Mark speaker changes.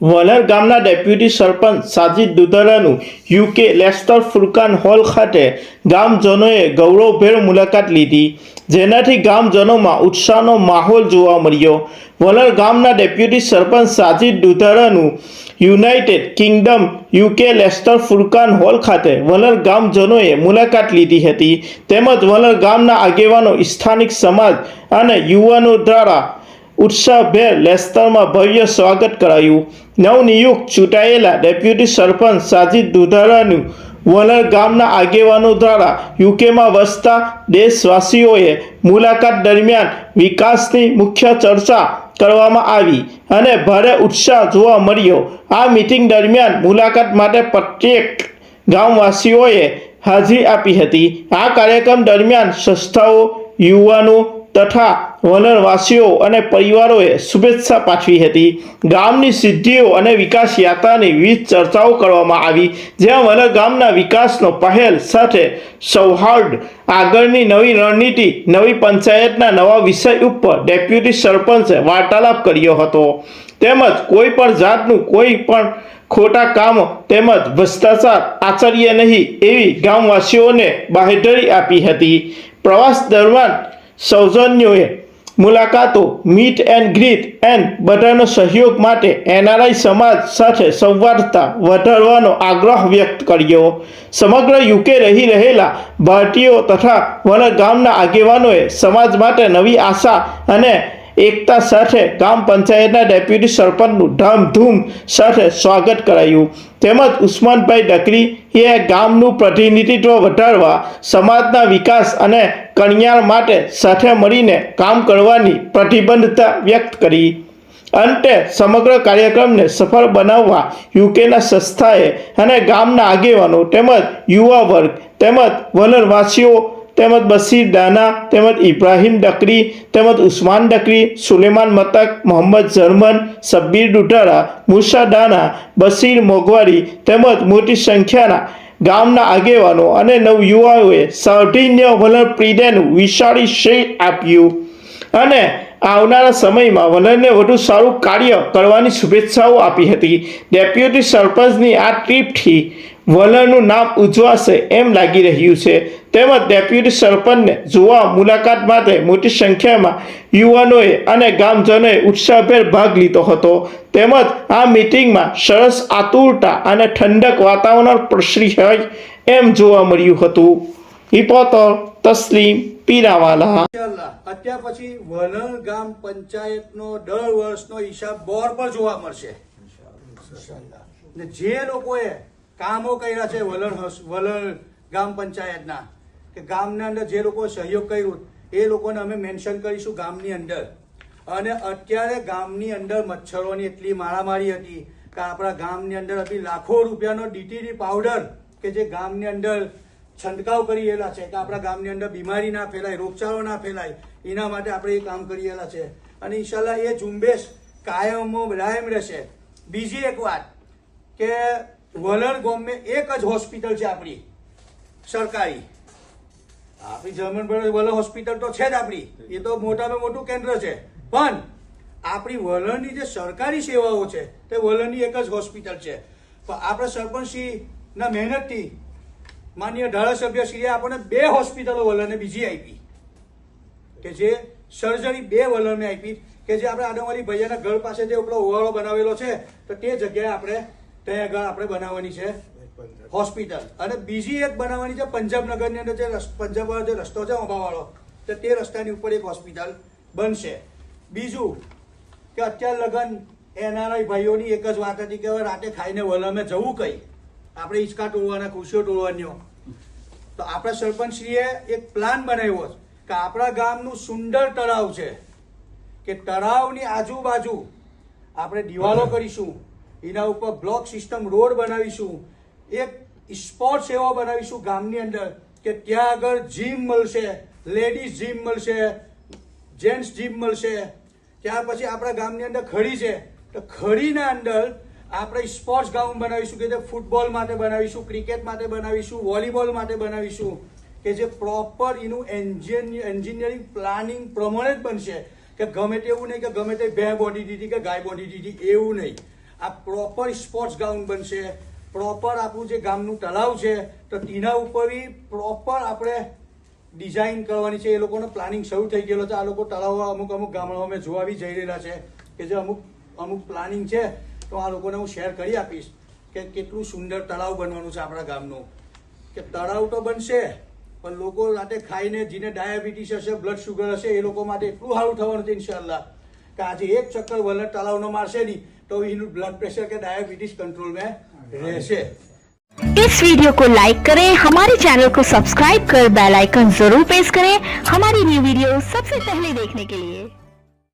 Speaker 1: વલર ગામના ડેપ્યુટી સરપંચ સાજિદ દુધારાનું UK Leicester ફુરકાન hall ખાતે ગામજનોએ ગૌરવભેર મુલાકાત લીધી, જેનાથી ગામજનોમાં ઉત્સાહનો માહોલ જોવા મળ્યો. વલર ગામના deputy sarpanch Sajid દુધારાનું United Kingdom UK Leicester Furkan hall ખાતે વલર ગામજનોએ મુલાકાત લીધી હતી. તેમજ વલર ગામના આગેવાનો, સ્થાનિક સમાજ અને યુવાનો દ્વારા ઉત્સાહભેર લેસ્તરમાં ભવ્ય સ્વાગત કરાયું. નવનિયુક્ત ચૂંટાયેલા ડેપ્યુટી સરપંચ સાજિદ દુધારાનું વલર ગામના આગેવાનો દ્વારા યુકેમાં વસતા દેશવાસીઓએ મુલાકાત દરમિયાન વિકાસની મુખ્ય ચર્ચા કરવામાં આવી અને ભારે ઉત્સાહ જોવા મળ્યો. આ મિટિંગ દરમિયાન મુલાકાત માટે પ્રત્યેક ગામવાસીઓએ હાજરી આપી હતી. આ કાર્યક્રમ દરમિયાન સંસ્થાઓ, યુવાનો તથા વનરવાસીઓ અને પરિવારોએ શુભેચ્છા પાઠવી હતી. ગામની સિદ્ધિઓ અને વિકાસ યાત્રાની વિવિધ ચર્ચાઓ કરવામાં આવી, જ્યાં વનર ગામના વિકાસનો પહેલ સાથે સૌહાર્દ, આગળની નવી રણનીતિ, નવી પંચાયતના નવા વિષય ઉપર ડેપ્યુટી સરપંચે વાર્તાલાપ કર્યો હતો. તેમજ કોઈ પણ જાતનું કોઈ પણ ખોટા કામો તેમજ ભ્રષ્ટાચાર આચર્ય નહીં એવી ગામવાસીઓને બાહેધરી આપી હતી. પ્રવાસ દરમિયાન સૌજન્યોએ મુલાકાતો મીટ એન્ડ ગ્રીટ એન્ડ બધાનો સહયોગ માટે એનઆરઆઈ સમાજ સાથે સંવાદતા વધારવાનો આગ્રહ વ્યક્ત કર્યો. સમગ્ર યુકે રહી રહેલા ભારતીયો તથા વન ગામના આગેવાનોએ સમાજ માટે નવી આશા અને એકતા સાથે ગ્રામ પંચાયતના ડેપ્યુટી સરપંચનું ધામધૂમ સાથે સ્વાગત કરાયું. તેમજ ઉસ્માનભાઈ ડકરી એ ગામનું પ્રતિનિધિત્વ વધારવા, સમાજના વિકાસ અને કણિયાળ માટે સાથે મળીને કામ કરવાની પ્રતિબદ્ધતા વ્યક્ત કરી. અંતે સમગ્ર કાર્યક્રમને સફળ બનાવવા યુકેના સંસ્થાએ અને ગામના આગેવાનો તેમજ યુવા વર્ગ તેમજ વલણવાસીઓ તેમજ બસીર દાના તેમજ ઇબ્રાહિમ ડકરી, તેમજ ઉસ્માન ડકરી, સુલેમાન મતક, મોહમ્મદ જર્મન સબ્બીર ડુટારા મુસા દાના બસીર મોગવારી, તેમજ મોટી સંખ્યાના ગામના આગેવાનો અને નવયુવાઓએ સૌઢિન્ય વલણ પ્રિદેનું વિશાળી શ્રેય આપ્યું. અને આવનારા સમયમાં વલણને વધુ સારું કાર્ય કરવાની શુભેચ્છાઓ આપી હતી. ડેપ્યુટી સરપંચની આ ટ્રીપથી વલણનું નામ ઉજવાશે એમ લાગી રહ્યું છે. તેમજ ડેપ્યુટી સરપંચને જોવા મુલાકાત માટે મોટી સંખ્યામાં યુવાનોએ અને ગામજનોએ ઉત્સાહભેર ભાગ લીધો હતો. તેમજ આ મિટિંગમાં સરસ આતુરતા અને ઠંડક વાતાવરણ પ્રસરી હોય એમ જોવા મળ્યું હતું. રિપોર્ટર તસ્લીમ પીરાવાલા.
Speaker 2: અત્યાર પછી વલણ ગામ પંચાયતનો દર વર્ષનો હિસાબ બોર્ડ પર જોવા મળશે. જે લોકોએ કામો કર્યા છે વલણ વલણ ગામ પંચાયતના. કે ગામના અંદર જે લોકો સહયોગ કર્યું, એ લોકોને અમે મેન્શન કરીશું ગામની અંદર. અને અત્યારે ગામની અંદર મચ્છરોની એટલી મારામારી હતી કે આપણા ગામની અંદર હતી લાખો રૂપિયાનો ડીટીડી પાવડર કે જે ગામની અંદર છંટકાવ કરીએલા છે, કે આપણા ગામની અંદર બીમારી ના ફેલાય, રોગચાળો ના ફેલાય, એના માટે આપણે એ કામ કરીએલા છે. અને ઇન્શાલ્લાહ એ ઝુંબેશ કાયમ રાયમ રહેશે. બીજી એક વાત કે વલણ ગામે એક જ હોસ્પિટલ છે આપણી. સરકારી. આપણી જર્મન વલણ હોસ્પિટલ તો છે જ આપણી. એ તો મોટામાં મોટું કેન્દ્ર છે. પણ આપણી વલણની જે સરકારી સેવાઓ છે, તે વલણની એક જ હોસ્પિટલ છે. પણ આપણા સરપંચશ્રીના મહેનતથી માન્ય ધારાસભ્યશ્રીએ આપણને બે હોસ્પિટલો વલણને બીજી આપી. કે જે સર્જરી બે વલણને આપી. કે જે આપણે આદમવાલી ભૈયાના ઘર પાસે જે પેલો ઓવાળો બનાવેલો છે, તો તે જગ્યાએ આપણે ત્યાં આગળ આપણે બનાવવાની છે. હોસ્પિટલ અને બીજી એક બનાવવાની છે પંજાબનગરની અંદર જે પંજાબવાળો પંજાબ વાળો જે રસ્તો છે ઓબાવાળો તો તે રસ્તાની ઉપર એક હોસ્પિટલ બનશે. બીજું કે અત્યાર લગન એનઆરઆઈ ભાઈઓની એક જ વાત હતી કે હવે રાતે ખાઈને વલમે જવું કઈ? આપણે હિંચકા ટોળવાના ખુશીઓ તોડવાનો. તો આપણા સરપંચશ્રીએ એક પ્લાન બનાવ્યો કે આપણા ગામનું સુંદર તળાવ છે, કે તળાવની આજુબાજુ આપણે દિવાલો કરીશું. એના ઉપર બ્લોક સિસ્ટમ રોડ બનાવીશું. એક સ્પોર્ટ્સ એવો બનાવીશું ગામની અંદર કે ત્યાં આગળ જીમ મળશે લેડીઝ જીમ મળશે જેન્ટ્સ જીમ મળશે. ત્યાર પછી આપણા ગામની અંદર ખડી છે. તો ખડીના અંદર આપણે સ્પોર્ટ્સ ગ્રાઉન્ડ બનાવીશું કે જે ફૂટબોલ માટે બનાવીશું ક્રિકેટ માટે બનાવીશું વોલીબોલ માટે બનાવીશું. કે જે પ્રોપર એનું એન્જિનિયરિંગ પ્લાનિંગ પ્રમાણે જ બનશે. કે ગમે તેવું નહીં કે ગમે તે બે બોડી દીધી કે ગાય બોડી દીધી, એવું નહીં. આ પ્રોપર સ્પોર્ટ્સ ગ્રાઉન્ડ બનશે. પ્રોપર આપણું જે ગામનું તળાવ છે, તો તેના ઉપર પ્રોપર આપણે ડિઝાઇન કરવાની છે. એ લોકોનો પ્લાનિંગ શરૂ થઈ ગયેલો છે. આ લોકો તળાવ અમુક અમુક ગામડાઓમાં જોવા બી જઈ રહેલા છે કે જે અમુક અમુક પ્લાનિંગ છે, તો આ લોકોને હું શેર કરી આપીશ કે કેટલું સુંદર તળાવ બનવાનું છે આપણા ગામનું. કે તળાવ તો બનશે, પણ લોકો રાતે ખાઈને જેને ડાયાબિટીસ હશે બ્લડ શુગર હશે, એ લોકો માટે એટલું સારું થવાનું છે ઇન્શાલ્લાહ કે આજે એક ચક્કર વલણ તળાવનો મારશે નહીં. તો એનું બ્લડ પ્રેશર કે ડાયાબિટીસ કંટ્રોલ में રહેશે
Speaker 3: इस वीडियो को लाइक करें हमारे चैनल को सब्सक्राइब कर बेल आइकन जरूर प्रेस करें हमारी न्यू वीडियो सबसे पहले देखने के लिए